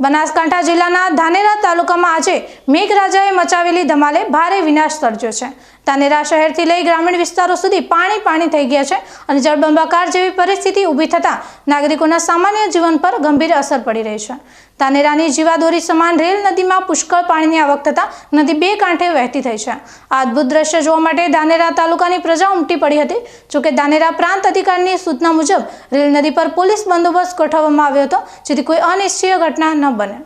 બનાસકાંઠા જિલ્લાના ધાનેરા તાલુકામાં આજે મેઘરાજાએ મચાવેલી ધમાલે ભારે વિનાશ સર્જ્યો છે. ધાનેરા શહેરથી લઈ ગ્રામીણ વિસ્તારો સુધી પાણી પાણી થઈ ગયા છે અને જળબંબાકાર જેવી પરિસ્થિતિ ઊભી થતાં નાગરિકોના સામાન્ય જીવન પર ગંભીર અસર પડી રહી છે. ધાનેરાની જીવાદોરી સમાન રેલ નદીમાં પુષ્કળ પાણીની આવક થતાં નદી બે કાંઠે વહેતી થઈ છે. આ અદ્ભુત દ્રશ્ય જોવા માટે ધાનેરા તાલુકાની પ્રજા ઉમટી પડી હતી. જોકે ધાનેરા પ્રાંત અધિકારીની સૂચના મુજબ રેલ નદી પર પોલીસ બંદોબસ્ત ગોઠવવામાં આવ્યો હતો, જેથી કોઈ અનિશ્ચિય ઘટના ન બને.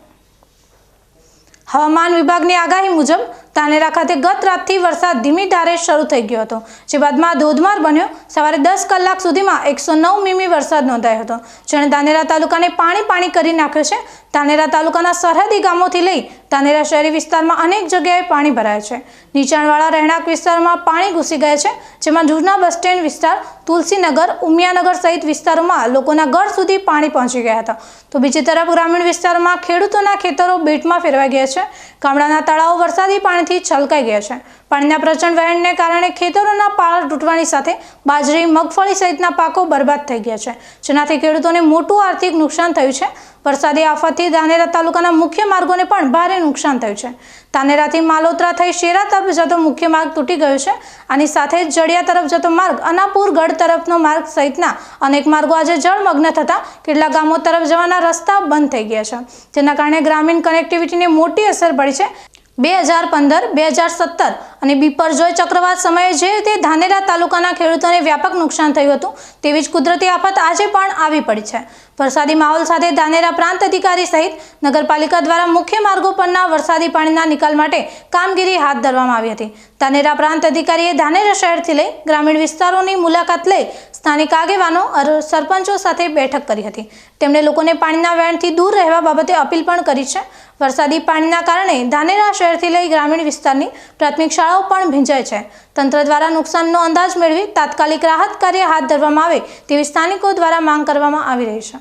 હવામાન વિભાગની આગાહી મુજબ ધાનેરા ખાતે ગત રાતથી વરસાદ ધીમી ધારે શરૂ થઈ ગયો હતો, જે બાદમાં ધોધમાર બન્યો. સવારે દસ કલાક સુધીમાં એકસો નવ મીમી વરસાદ નોંધાયો હતો, જેણે દાનેરા તાલુકાને પાણી પાણી કરી નાખ્યો છે. ધાનેરા તાલુકાના સરહદી ગામોથી લઈ તાનેરા શહેરી વિસ્તારમાં અનેક જગ્યાએ પાણી ભરાય છે. નીચાણવાળા રહેણાંક વિસ્તારોમાં પાણી ઘૂસી ગયા છે, જેમાં જૂના બસ સ્ટેન્ડ વિસ્તાર, તુલસીનગર, ઉમિયાનગર સહિત વિસ્તારોમાં લોકોના ઘર સુધી પાણી પહોંચી ગયા હતા. તો બીજી તરફ ગ્રામીણ વિસ્તારોમાં ખેડૂતોના ખેતરો બેટમાં ફેરવાઈ ગયા છે. ગામડાના તળાવો વરસાદી પાણીથી છલકાઈ ગયા છે. પાણીના પ્રચંડ વહેણને કારણે ખેતરોના પાળ તૂટવાની સાથે બાજરી, મગફળી સહિતના પાકો બરબાદ થઈ ગયા છે. જેનાથી ખેડૂતોને મોટું આર્થિક નુકસાન થયું છે. વરસાદી આફતથી ધાનેરા તાલુકાના મુખ્ય માર્ગોને પણ ભારે નુકસાન થયું છે. ધાનેરાથી માલોત્રા થઈ શેરા તરફ જતો મુખ્ય માર્ગ તૂટી ગયો છે. આની સાથે જડિયા તરફ જતો માર્ગ અનાપુર ગઢ તરફનો માર્ગ સહિતના અનેક માર્ગો આજે જળમગ્ન થતા કેટલાક ગામો તરફ જવાના રસ્તા બંધ થઈ ગયા છે. જેના કારણે ગ્રામીણ કનેક્ટિવિટીને મોટી અસર પડી છે. બે હજાર પંદર, બે હજાર સત્તર અને બિપરજોય ચક્રવાત સમયે જે તે ધાનેરા તાલુકાના ખેડૂતોને વ્યાપક નુકસાન થયું હતું, તેવી જ કુદરતી આફત આજે પણ આવી પડી છે. વરસાદી માહોલ સાથે ધાનેરા પ્રાંત અધિકારી સહિત નગરપાલિકા દ્વારા મુખ્ય માર્ગો પરના વરસાદી પાણીના નિકાલ માટે કામગીરી હાથ ધરવામાં આવી હતી. ધાનેરા પ્રાંત અધિકારીએ ધાનેરા શહેરથી લઈ ગ્રામીણ વિસ્તારોની મુલાકાત લઈ સ્થાનિક આગેવાનો સરપંચો સાથે બેઠક કરી હતી. તેમણે લોકોને પાણીના વહેણથી દૂર રહેવા બાબતે અપીલ પણ કરી છે. વરસાદી પાણીના કારણે ધાનેરા શહેરથી લઈ ગ્રામીણ વિસ્તારની પ્રાથમિક શાળાઓ પણ ભીંજાય છે. તંત્ર દ્વારા નુકસાનનો અંદાજ મેળવી તાત્કાલિક રાહત કાર્ય હાથ ધરવામાં આવે તેવી સ્થાનિકો દ્વારા માંગ કરવામાં આવી રહી છે.